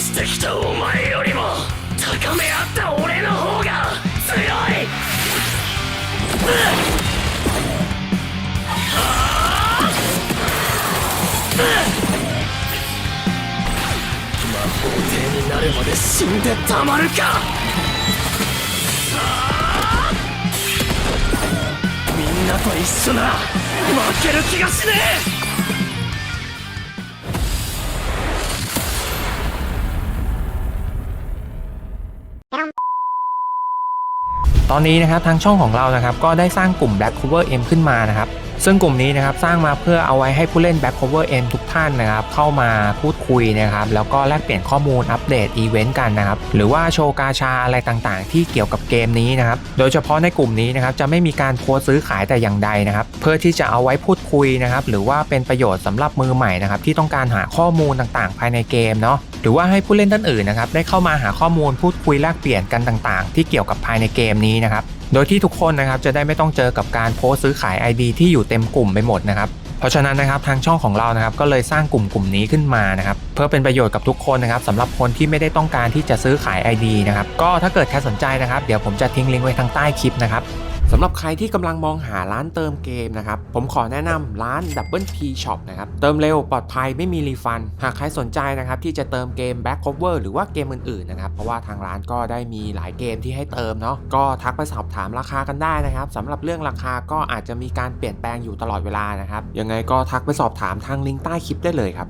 してきたお前よりも高め合った俺の方が強い。魔法帝になるまで死んでたまるか。みんなと一緒なら負ける気がしねえ。 ตอนนี้นะครับทางช่องของเรานะครับก็ได้สร้างกลุ่ม Black Cover M ขึ้นมานะครับ ซึ่งกลุ่มนี้นะครับสร้างมาเพื่อเอาไว้ให้ผู้เล่น Black Cover M ทุกท่านนะครับเข้ามาพูดคุยนะครับแล้วก็แลกเปลี่ยนข้อมูลอัปเดตอีเวนต์กันนะครับหรือว่าโชว์กาชาอะไรต่างๆ ที่เกี่ยวกับเกมนี้นะครับโดยเฉพาะในกลุ่มนี้นะครับจะไม่มีการโพสซื้อขายแต่อย่างใดนะครับเพื่อที่จะเอาไว้พูดคุยนะครับหรือว่าเป็นประโยชน์สำหรับมือใหม่นะครับที่ต้องการหาข้อมูลต่างๆ ภายในเกมเนาะหรือว่าให้ผู้เล่นท่านอื่นนะครับได้เข้ามาหาข้อมูลพูดคุยแลกเปลี่ยนกันต่างๆ ที่เกี่ยวกับภายในเกมนี้นะครับ โดยที่ทุกคนนะครับจะได้ไม่ต้องเจอกับการโพสซื้อขาย ID ที่อยู่เต็มกลุ่มไปหมดนะครับเพราะฉะนั้นนะครับทางช่องของเรานะครับก็เลยสร้างกลุ่มกลุ่มนี้ขึ้นมานะครับเพื่อเป็นประโยชน์กับทุกคนนะครับสำหรับคนที่ไม่ได้ต้องการที่จะซื้อขาย ID นะครับก็ถ้าเกิดใครสนใจนะครับ เดี๋ยวผมจะทิ้งลิงก์ไว้ทางใต้คลิปนะครับ สำหรับใครที่กำลังมองหาร้านเติมเกมนะครับ ผมขอแนะนำร้าน Double P Shop นะครับ เติมเร็วปลอดภัยไม่มีรีฟัน หากใครสนใจนะครับ ที่จะเติมเกม Back Cover หรือว่าเกมอื่นๆนะครับ เพราะว่าทางร้านก็ได้มีหลายเกมที่ให้เติมเนาะก็ทักไปสอบถามราคากันได้นะครับสำหรับเรื่องราคาก็อาจจะมีการเปลี่ยนแปลงอยู่ตลอดเวลานะครับยังไงก็ทักไปสอบถามทางลิงก์ใต้คลิปได้เลยครับ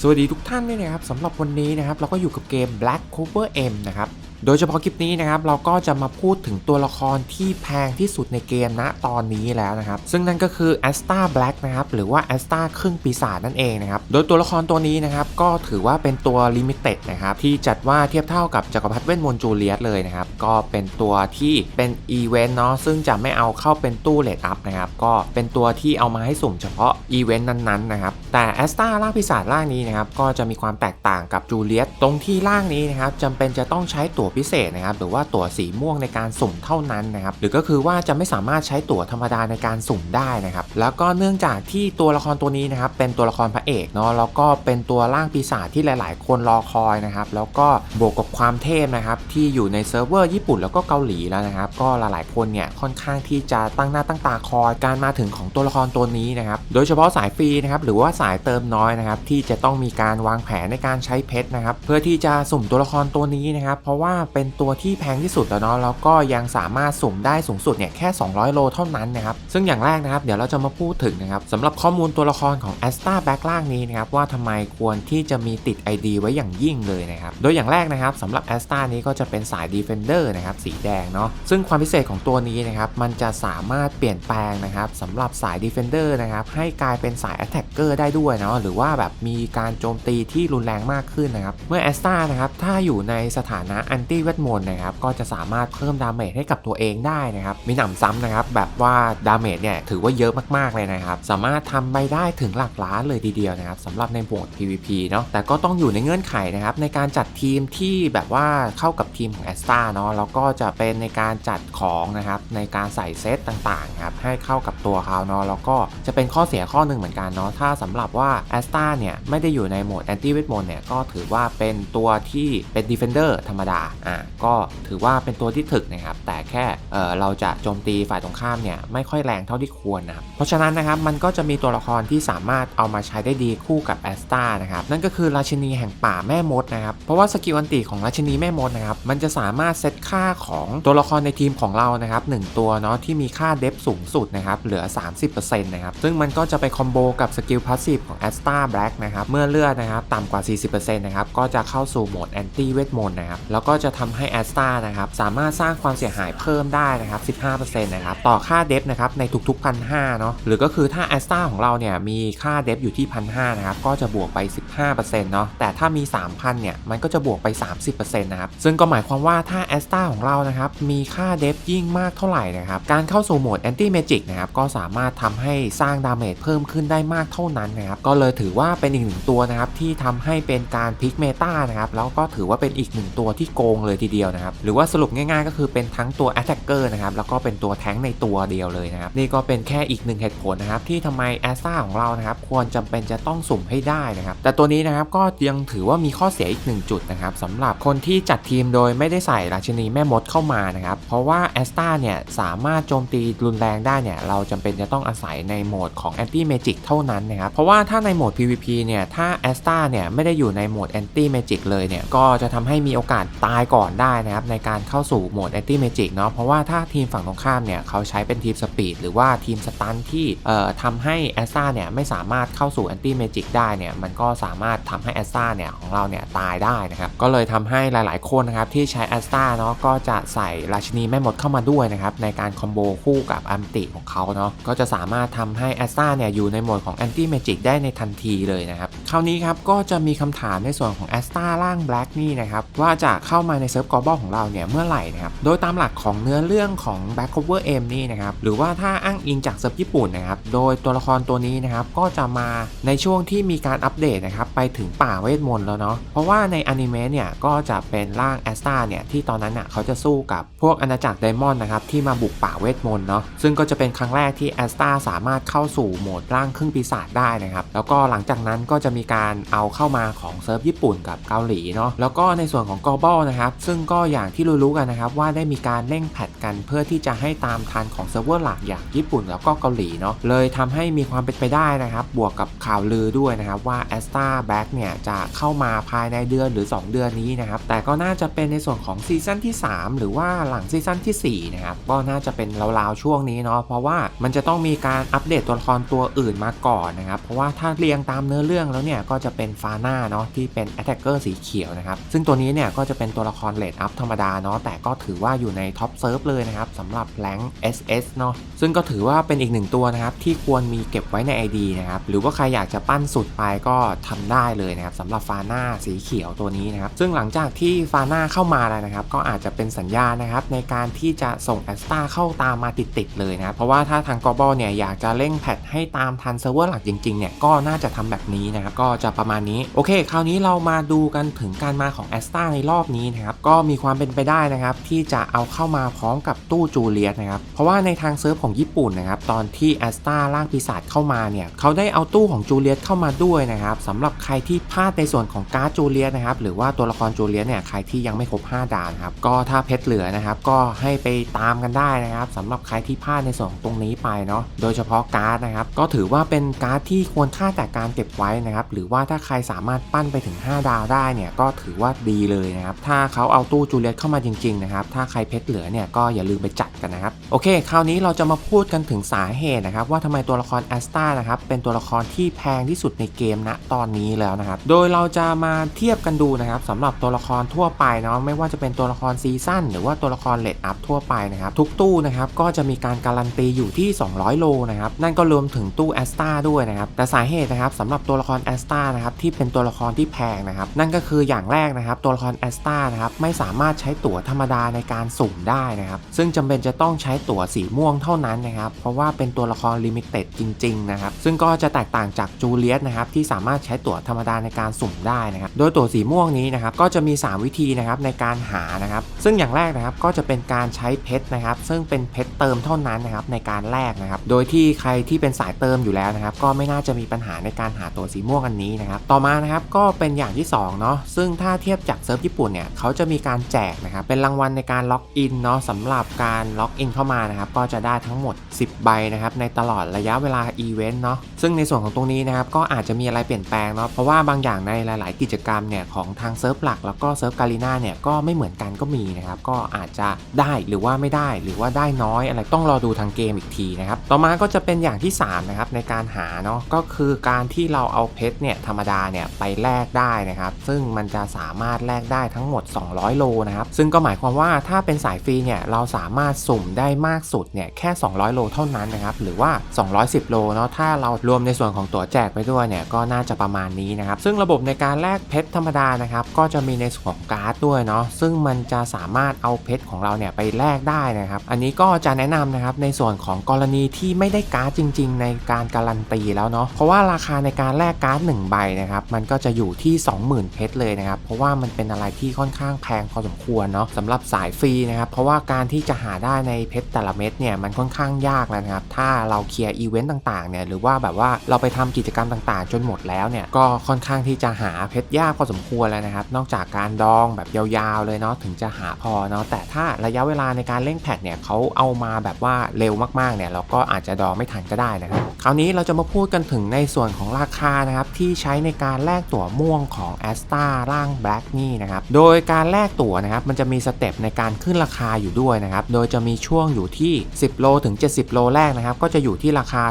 สวัสดีทุกท่านด้วยนะครับสำหรับวันนี้นะครับเราก็อยู่กับเกม Black Cover M นะครับ โดยเฉพาะคลิปนี้นะครับเราก็จะมาพูดถึงตัวละครที่แพงที่สุดในเกมณตอนนี้แล้วนะครับ ซึ่งนั่นก็คือ a s t a Black นะครับหรือว่า a s t a ครึ่งปีศาจนั่นเองนะครับ โดยตัวละครตัวนี้นะครับก็ถือว่าเป็นตัว Limited นะครับที่จัดว่าเทียบเท่ากับจักรพรรดิเวทมนต์จูเลียสเลยนะครับ ก็เป็นตัวที่เป็นอีเวนต์เนาะซึ่งจะไม่เอาเข้าเป็นตู้เลดอัพนะครับก็เป็นตัวที่เอามาให้สุ่มเฉพาะอีเวนต์นั้นๆนะครับแต่ a s t a ร่างปีศาจร่างนี้นะครับก็จะมีความแตกต่างกับจูเลียสตรงที่ร่างนี้นะครับจำเป็นจะต้องใช้ตั๋วพิเศษนะครับหรือว่าตั๋วสีม่วงในการสุ่มเท่านั้นนะครับหรือก็คือว่าจะไม่สามารถใช้ตั๋วธรรมดาในการสุ่มได้นะครับแล้วก็เนื่องจากที่ตัวละครตัวนี้นะครับเป็นตัวละครพระเอกเนาะแล้วก็เป็นตัวร่างปีศาจที่หลาย ๆ คนรอคอยนะครับแล้วก็บวกกับความเทพนะครับที่อยู่ในเซิร์ฟเวอร์ญี่ปุ่นแล้วก็เกาหลีแล้วนะครับก็หลาย ๆ คนเนี่ยค่อนข้างที่จะตั้งหน้าตั้งตาคอยการมาถึงของตัวละครตัวนี้นะครับโดยเฉพาะสายฟรีนะครับหรือว่าสายเติมน้อยนะครับที่จะต้องมีการวางแผนในการใช้เพชรนะครับเพื่อที่จะสุ่มตัวละครตัวนี้นะครับเพราะว่าเป็นตัวที่แพงที่สุดแล้วเนาะแล้วก็ยังสามารถสุ่มได้สูงสุดเนี่ยแค่ 200 โลเท่านั้นนะครับซึ่งอย่างแรกนะครับเดี๋ยวเราจะมาพูดถึงนะครับสำหรับข้อมูลตัวละครของ a s t a Black ล่างนี้นะครับว่าทำไมควรที่จะมีติด ID ไว้อย่างยิ่งเลยนะครับโดยอย่างแรกนะครับสำหรับ a s t a นี้ก็จะเป็นสาย Defender นะครับสีแดงเนาะซึ่งความพิเศษของตัวนี้นะครับมันจะสามารถเปลี่ยนแปลงนะครับสำหรับสาย Defender นะครับให้กลายเป็นสาย Attacker ได้ด้วยเนาะหรือว่าแบบมีการโจมตีที่รุนแรงมากขึ้นนะครับเมื่อ a s t a นะครับถ้าอยู่ในสถานะอันตี้เวทมนต์นะครับก็จะสามารถเพิ่มดาเมจให้กับตัวเองได้นะครับมีหนำซ้ำนะครับแบบว่าดาเมจเนี่ยถือว่าเยอะมากๆเลยนะครับสามารถทำไปได้ถึงหลักล้านเลยทีเดียวนะครับสำหรับในโหมด PVP เนาะแต่ก็ต้องอยู่ในเงื่อนไขนะครับในการจัดทีมที่แบบว่าเข้ากับทีมของ a s t a เนาะแล้วก็จะเป็นในการจัดของนะครับในการใส่เซตต่างๆครับให้เข้ากับตัวเขาเนาะแล้วก็จะเป็นข้อเสียข้อหนึ่งเหมือนกันเนาะถ้าสำหรับว่า a s t a เนี่ยไม่ได้อยู่ในโหมด Anti เวทมนต์เนี่ยก็ถือว่าเป็นตัวที่เป็น Defender ธรรมดาอะก็ถือว่าเป็นตัวที่ถึกนะครับ แต่แค่เเราจะโจมตีฝ่ายตรงข้ามเนี่ยไม่ค่อยแรงเท่าที่ควรนะครับเพราะฉะนั้นนะครับมันก็จะมีตัวละครที่สามารถเอามาใช้ได้ดีคู่กับแอสตานะครับนั่นก็คือราชินีแห่งป่าแม่มดนะครับเพราะว่าสกิลอันติของราชินีแม่มดนะครับมันจะสามารถเซตค่าของตัวละครในทีมของเรานะครับหนึ่งตัวเนาะที่มีค่าเดฟสูงสุดนะครับเหลือ 30%นะครับซึ่งมันก็จะไปคอมโบกับสกิลพาสซีฟของแอสตาแบล็กนะครับเมื่อเลือดนะครับต่ำกว่า 40%นะครับก็จะเข้าสู่โหมดแอนตี้เวทมนต์นะครับแล้วก็จะทำให้แอสตานะครับสามารถสร้างความเสียหายเพิ่มได้นะครับ 15%นะครับต่อค่าเดฟนะครับในทุกๆพันห้าเนาะหรือก็คือถ้าแอสตาของเราเนี่ยมีค่าเดฟอยู่ที่พันห้านะครับก็จะบวกไป 15%เนาะแต่ถ้ามี 3,000เนี่ยมันก็จะบวกไป 30%นะครับซึ่งก็หมายความว่าถ้าแอสตาของเรานะครับมีค่าเดฟยิ่งมากเท่าไหร่นะครับการเข้าสู่โหมดแอนตี้เมจิกนะครับก็สามารถทำให้สร้างดาเมจเพิ่มขึ้นได้มากเท่านั้นนะครับก็เลยถือว่าเป็นอีกหนึ่งตัวนะครับที่ทำให้เป็นการพลิกเมตานะครับแล้วก็ถือว่าเป็นอีกหนึ่งตัวที่โกงเลยทีเดียวนะครับ หรือว่าสรุปง่ายๆ ก็คือเป็นทั้งตัว attacker นะครับ แล้วก็เป็นตัวแท้งในตัวเดียวเลยนะครับ นี่ก็เป็นแค่อีกหนึ่งเหตุผลนะครับ ที่ทำไมแอสตาของเรานะครับ ควรจำเป็นจะต้องสุ่มให้ได้นะครับ แต่ตัวนี้นะครับก็ยังถือว่ามีข้อเสียอีกหนึ่งจุดนะครับสำหรับคนที่จัดทีมโดยไม่ได้ใส่ราชินีแม่มดเข้ามานะครับ เพราะว่าแอสตาเนี่ยสามารถโจมตีรุนแรงได้เนี่ยเราจำเป็นจะต้องอาศัยในโหมดของ Anti Magic เท่านั้นนะครับ เพราะว่าถ้าในโหมด PVP เนี่ยถ้าแอสตาเนี่ยไม่ได้อยู่ในโหมด Anti Magic เลยเนี่ยก็จะทำให้มีโอกาสตายก่อนได้นะครับในการเข้าสู่โหมด Anti Magic เนาะเพราะว่าถ้าทีมฝั่งตรงข้ามเนี่ยเขาใช้เป็นทีมสปีดหรือว่าทีมสตันที่เอ่อทำให้แอสตาเนี่ยไม่สามารถเข้าสู่ Anti Magic ได้เนี่ยมันก็สามารถทำให้แอสตาเนี่ยของเราเนี่ยตายได้นะครับก็เลยทำให้หลาย ๆ คนนะครับที่ใช้แอสตาเนาะก็จะใส่ราชินีแม่มดเข้ามาด้วยนะครับในการคอมโบคู่กับอัมติของเขาเนาะก็จะสามารถทำให้แอสตาเนี่ยอยู่ในโหมดของ Anti Magic ได้ในทันทีเลยนะครับคราวนี้ครับก็จะมีคำถามในส่วนของแอสตาร่าง Black นี่นะครับว่าจะเข้ามาในในเซิร์ฟกอร์บอของเราเนี่ยเมื่อไหร่นะครับโดยตามหลักของเนื้อเรื่องของ Back Cover M นี่นะครับหรือว่าถ้าอ้างอิงจากเซิร์ฟญี่ปุ่นนะครับโดยตัวละครตัวนี้นะครับก็จะมาในช่วงที่มีการอัปเดตนะครับไปถึงป่าเวทมนต์แล้วเนาะเพราะว่าในอนิเมะเนี่ยก็จะเป็นร่างแอสตาเนี่ยที่ตอนนั้นน่ะเขาจะสู้กับพวกอาณาจักรไดมอนด์นะครับที่มาบุกป่าเวทมนต์เนาะซึ่งก็จะเป็นครั้งแรกที่แอสตาสามารถเข้าสู่โหมดร่างครึ่งปีศาจได้นะครับแล้วก็หลังจากนั้นก็จะมีการเอาเข้ามาของเซิร์ฟญี่ปุ่นกับเกาหลีเนาะแล้วก็ในส่วนของกอบอนะครับซึ่งก็อย่างที่รู้ๆกันนะครับว่าได้มีการเร่งแพทกันเพื่อที่จะให้ตามทันของเซิร์ฟเวอร์หลักอย่างญี่ปุ่นแล้วก็เกาหลีเนาะเลยทำให้มีความเป็นไปได้นะครับ บวกกับข่าวลือด้วยนะครับว่าแอสตาแบ็กเนี่ยจะเข้ามาภายในเดือนหรือ 2 เดือนนี้นะครับ แต่ก็น่าจะเป็นในส่วนของซีซั่นที่ 3 หรือว่าหลังซีซั่นที่4นะครับก็น่าจะเป็นราวๆช่วงนี้เนาะเพราะว่ามันจะต้องมีการอัปเดตตัวละครตัวอื่นมาก่อนนะครับเพราะว่าถ้าเรียงตามเนื้อเรื่องแล้วเนี่ยก็จะเป็นฟาน่าเนาะที่เป็นแอตแทกเกอร์สีเขียวนะครับซึ่งตัวนี้เนี่ยก็จะเป็นตัวละครเลดอัพธรรมดาเนาะแต่ก็ถือว่าอยู่ในท็อปเซิร์ฟเลยนะครับสำหรับแรง SS เนาะซึ่งก็ถือว่าเป็นอีกหนึ่งตัวนะครับที่ควรมีเก็บไว้ใน ID นะครับหรือว่าใครอยากจะปั้นสุดไปก็ทำได้เลยนะครับสำหรับฟาน่าสีเขียวตัวนี้นะครับซึ่งหลังจากที่ฟาน่าเข้ามาแล้วนะครับก็อาจจะเป็นสัญญาณนะครับในการที่จะส่งแอสตาเข้าตามมาติดๆเลยนะเพราะว่าถ้าทางกอบอเนี่ยอยากจะเร่งแพทให้ตามทันเซิร์ฟเวอร์หลักจริงๆเนี่ยก็น่าจะทำแบบนี้นะครับก็จะประมาณนี้โอเค คราวนี้เรามาดูกันถึงการมาของแอสตาในรอบนี้นะครับก็มีความเป็นไปได้นะครับที่จะเอาเข้ามาพร้อมกับตู้จูเลียสนะครับเพราะว่าในทางเซิร์ฟของญี่ปุ่นนะครับตอนที่แอสตาร่างปีศาจเข้ามาเนี่ยเขาได้เอาตู้ของจูเลียสเข้ามาด้วยนะครับสำหรับใครที่พลาดในส่วนของการ์ดจูเลียสนะครับหรือว่าตัวละครจูเลียสเนี่ยใครที่ยังไม่ครบ5ดาวนะครับก็ถ้าเพชรเหลือนะครับก็ให้ไปตามกันได้นะครับสำหรับใครที่พลาดในส่วนตรงนี้ไปเนาะโดยเฉพาะการ์ดนะครับก็ถือว่าเป็นการ์ดที่ควรค่าแต่การเก็บไว้นะครับหรือว่าถ้าใครสามารถปั้นไปถึง 5 ดาวได้เนี่ยก็ถือว่าดีเลยนะครับถ้าเขาเอาตู้จูเลียสเข้ามาจริงๆนะครับ ถ้าใครเพชรเหลือเนี่ยก็อย่าลืมไปจัดกันนะครับ โอเค คราวนี้เราจะมาพูดกันถึงสาเหตุนะครับ ว่าทำไมตัวละครแอสตานะครับเป็นตัวละครที่แพงที่สุดในเกมณตอนนี้แล้วนะครับ โดยเราจะมาเทียบกันดูนะครับสำหรับตัวละครทั่วไปเนาะไม่ว่าจะเป็นตัวละครซีซั่นหรือว่าตัวละครเลดอัพทั่วไปนะครับทุกตู้นะครับก็จะมีการการันตีอยู่ที่ 200 โลนะครับนั่นก็รวมถึงตู้แอสตาด้วยนะครับแต่สาเหตุนะครับสำหรับตัวละครแอสตานะครับที่เป็นตัวละครที่แพงนะครับนั่นก็คืออย่างแรกนะครับตัวละครแอสตานะครับไม่สามารถใช้ตั๋วธรรมดาในการสุ่มได้นะครับ ซึ่งจำเป็นจะต้องใช้ตั๋วสีม่วงเท่านั้นนะครับ เพราะว่าเป็นตัวละครลิมิเต็ดจริงๆนะครับ ซึ่งก็จะแตกต่างจากจูเลียสนะครับที่สามารถใช้ตั๋วธรรมดาในการสุ่มได้นะครับ โดยตั๋วสีม่วงนี้นะครับก็จะมี 3 วิธีนะครับในการหานะครับ ซึ่งอย่างแรกนะครับก็จะเป็นการใช้เพชรนะครับ ซึ่งเป็นเพชรเติมเท่านั้นนะครับในการแลกนะครับ โดยที่ใครที่เป็นสายเติมอยู่แล้วนะครับ ก็ไม่น่าจะมีปัญหาในการหาตั๋วสีม่วงอันนี้นะครับ ต่อมานะครับก็เป็นอย่างที่สองเนาะซึ่งถ้าเทียบจากเซิร์ฟญี่ปุ่นเนี่ยเขาจะมีการแจกนะครับเป็นรางวัลในการล็อกอินเนาะสำหรับการล็อกอินเข้ามานะครับก็จะได้ทั้งหมด 10 ใบนะครับในตลอดระยะเวลาอีเวนต์เนาะซึ่งในส่วนของตรงนี้นะครับก็อาจจะมีอะไรเปลี่ยนแปลงเนาะเพราะว่าบางอย่างในหลาย ๆ กิจกรรมเนี่ยของทางเซิร์ฟหลักแล้วก็เซิร์ฟการีนาเนี่ยก็ไม่เหมือนกันก็มีนะครับก็อาจจะได้หรือว่าไม่ได้หรือว่าได้น้อยอะไรต้องรอดูทางเกมอีกทีนะครับต่อมาก็จะเป็นอย่างที่3นะครับในการหาเนาะก็คือการที่เราเอาเพชรเนี่ยธรรมดาเนี่ยไปแลกได้นะครับซึ่งมันจะสามารถแลกได้ทั้งหมด 2 200 โลนะครับ ซึ่งก็หมายความว่าถ้าเป็นสายฟรีเนี่ยเราสามารถสุ่มได้มากสุดเนี่ยแค่ 200 โลเท่านั้นนะครับ หรือว่า 210 โลเนาะ ถ้าเรารวมในส่วนของตั๋วแจกไปด้วยเนี่ยก็น่าจะประมาณนี้นะครับ ซึ่งระบบในการแลกเพชรธรรมดานะครับ ก็จะมีในส่วนของการ์ดด้วยเนาะ ซึ่งมันจะสามารถเอาเพชรของเราเนี่ยไปแลกได้นะครับ อันนี้ก็จะแนะนำนะครับในส่วนของกรณีที่ไม่ได้การ์ดจริง ๆ ในการการันตีแล้วเนาะ เพราะว่าราคาในการแลกการ์ด1ใบนะครับ มันก็จะอยู่ที่ 20,000 เพชรเลยนะครับ เพราะว่ามันเป็นอะไรที่ค่อนข้างแพงพอสมควรเนาะสำหรับสายฟรีนะครับ เพราะว่าการที่จะหาได้ในเพชรแต่ละเม็ดเนี่ยมันค่อนข้างยากแล้วนะครับ ถ้าเราเคลียร์อีเวนต์ต่างๆเนี่ยหรือว่าแบบว่าเราไปทำกิจกรรมต่างๆ จนหมดแล้วเนี่ยก็ค่อนข้างที่จะหาเพชรยากพอสมควรแล้วนะครับ นอกจากการดองแบบยาวๆเลยเนาะถึงจะหาพอเนาะแต่ถ้าระยะเวลาในการเล่นแพทเนี่ยเขาเอามาแบบว่าเร็วมากๆเนี่ยเราก็อาจจะดองไม่ทันก็ได้นะครับคราวนี้เราจะมาพูดกันถึงในส่วนของราคานะครับที่ใช้ในการแลกตั๋วม่วงของ a s t a ร่าง Black นี่นะครับโดยการการแลกตั๋วนะครับมันจะมีสเต็ปในการขึ้นราคาอยู่ด้วยนะครับโดยจะมีช่วงอยู่ที่ 10 โลถึง 70 โลแรกนะครับก็จะอยู่ที่ราคา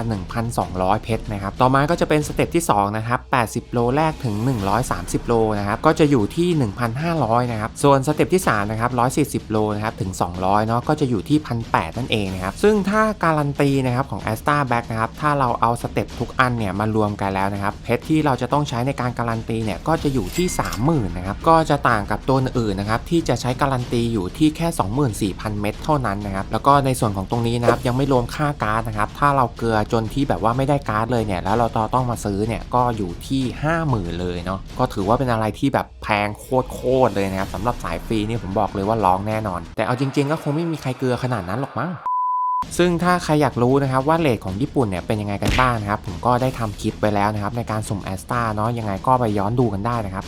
1,200 เพชรนะครับต่อมาก็จะเป็นสเต็ปที่ 2 นะครับ 80 โลแรกถึง 130 โลนะครับก็จะอยู่ที่ 1,500 นะครับส่วนสเต็ปที่3นะครับ140 โลนะครับถึง 200 เนาะก็จะอยู่ที่ 1,800 นั่นเองนะครับซึ่งถ้าการันตีนะครับของ a s t a b a c k นะครับถ้าเราเอาสเต็ปทุกอันเนี่ยมารวมกันแล้วนะครับเพชรที่เราจะต้องใช้ในการการันตีเนี่ยก็จะอยู่ที่ 30,000 นะครับก็จะต่างกับตัวอื่นนะครับที่จะใช้การันตีอยู่ที่แค่ 24,000 เม็ดเท่านั้นนะครับแล้วก็ในส่วนของตรงนี้นะครับยังไม่รวมค่าการ์ดนะครับถ้าเราเกลือจนที่แบบว่าไม่ได้การ์ดเลยเนี่ยแล้วเราต้องมาซื้อเนี่ยก็อยู่ที่ 50,000 เลยเนาะก็ถือว่าเป็นอะไรที่แบบแพงโคตรๆเลยนะครับสำหรับสายฟรีนี่ผมบอกเลยว่าร้องแน่นอน แต่เอาจริง ๆ ก็คงไม่มีใครเกลือขนาดนั้นหรอกมั้งซึ่งถ้าใครอยากรู้นะครับว่าเลทของญี่ปุ่นเนี่ยเป็นยังไงกันบ้างนะครับ ผมก็ได้ทำคลิปไปแล้วนะครับในการสุ่มแอสตาเนาะยังไงก็ไปย้อนดูกันได้นะครับ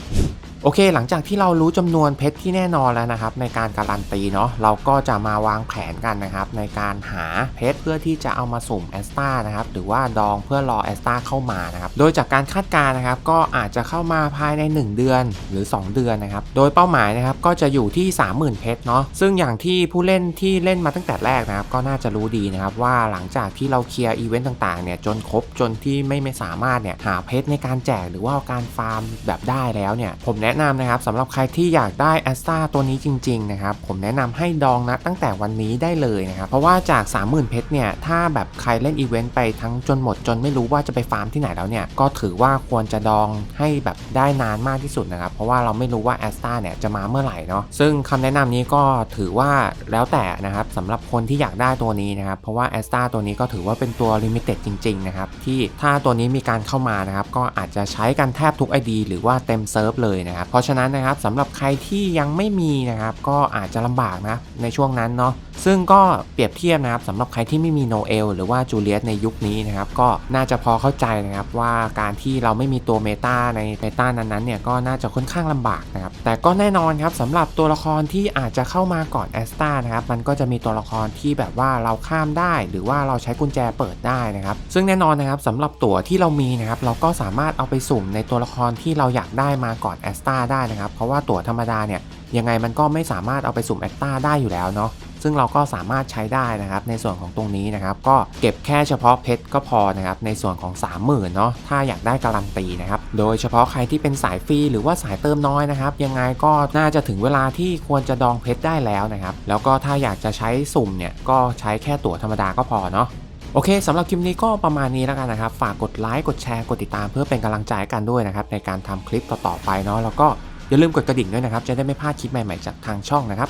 โอเค หลังจากที่เรารู้จำนวนเพชรที่แน่นอนแล้วนะครับ ในการการันตีเนาะเราก็จะมาวางแผนกันนะครับ ในการหาเพชรเพื่อที่จะเอามาสุ่มแอสตานะครับ หรือว่าดองเพื่อรอแอสตาเข้ามานะครับ โดยจากการคาดการณ์นะครับ ก็อาจจะเข้ามาภายใน 1 เดือนหรือ 2 เดือนนะครับ โดยเป้าหมายนะครับก็จะอยู่ที่ 30,000 เพชรเนาะซึ่งอย่างที่ผู้เล่นที่เล่นมาตั้งแต่แรกนะครับ ก็น่าจะรู้ดีนะครับว่าหลังจากที่เราเคลียร์อีเวนต์ต่างๆเนี่ยจนครบจนที่ไม่ไม่สามารถเนี่ยหาเพชรในการแจกหรือว่าการฟาร์มแบบได้แล้วเนี่ยผมแนะนำนะครับสำหรับใครที่อยากได้แอสตาตัวนี้จริงๆนะครับผมแนะนำให้ดองนะตั้งแต่วันนี้ได้เลยนะครับเพราะว่าจาก 30,000 เพชรเนี่ยถ้าแบบใครเล่นอีเวนต์ไปทั้งจนหมดจนไม่รู้ว่าจะไปฟาร์มที่ไหนแล้วเนี่ยก็ถือว่าควรจะดองให้แบบได้นานมากที่สุดนะครับเพราะว่าเราไม่รู้ว่าแอสตาเนี่ยจะมาเมื่อไหร่เนาะซึ่งคำแนะนำนี้ก็ถือว่าแล้วแต่นะครับสำหรับคนที่อยากได้ตัวนี้นะครับเพราะว่าแอสตาตัวนี้ก็ถือว่าเป็นตัวลิมิเต็ดจริงๆนะครับที่ถ้าตัวนี้มีการเข้ามานะครับก็อาจจะใช้กันแทบทุก ID หรือว่าเต็มเซิร์ฟเลยนะครับเพราะฉะนั้นนะครับสำหรับใครที่ยังไม่มีนะครับก็อาจจะลำบากนะในช่วงนั้นเนาะ ซึ่งก็เปรียบเทียบนะครับสำหรับใครที่ไม่มีโนเอลหรือว่าจูเลียสในยุคนี้นะครับก็น่าจะพอเข้าใจนะครับว่าการที่เราไม่มีตัวเมตาในเมตานั้นๆเนี่ยก็น่าจะค่อนข้างลำบากนะครับแต่ก็แน่นอนครับสำหรับตัวละครที่อาจจะเข้ามาก่อนแอสตานะครับมันก็จะมีตัวละครที่แบบว่าเราข้ามได้ หรือว่าเราใช้กุญแจเปิดได้นะครับซึ่งแน่นอนนะครับสำหรับตัวที่เรามีนะครับเราก็สามารถเอาไปสุ่มในตัวละครที่เราอยากได้มาก่อนแอสตาได้นะครับเพราะว่าตั๋วธรรมดาเนี่ยยังไงมันก็ไม่สามารถเอาไปสุ่มแอคต้าได้อยู่แล้วเนาะ ซึ่งเราก็สามารถใช้ได้นะครับในส่วนของตรงนี้นะครับ ก็เก็บแค่เฉพาะเพชรก็พอนะครับในส่วนของ 30,000เนาะถ้าอยากได้การันตีนะครับโดยเฉพาะใครที่เป็นสายฟรีหรือว่าสายเติมน้อยนะครับ ยังไงก็น่าจะถึงเวลาที่ควรจะดองเพชรได้แล้วนะครับ แล้วก็ถ้าอยากจะใช้สุ่มเนี่ยก็ใช้แค่ตั๋วธรรมดาก็พอเนาะโอเคสำหรับคลิปนี้ก็ประมาณนี้แล้วกันนะครับ ฝากกดไลค์กดแชร์กดติดตามเพื่อเป็นกำลังใจกันด้วยนะครับในการทำคลิปต่อๆไปเนาะแล้วก็อย่าลืมกดกระดิ่งด้วยนะครับ จะได้ไม่พลาดคลิปใหม่ๆจากทางช่องนะครับ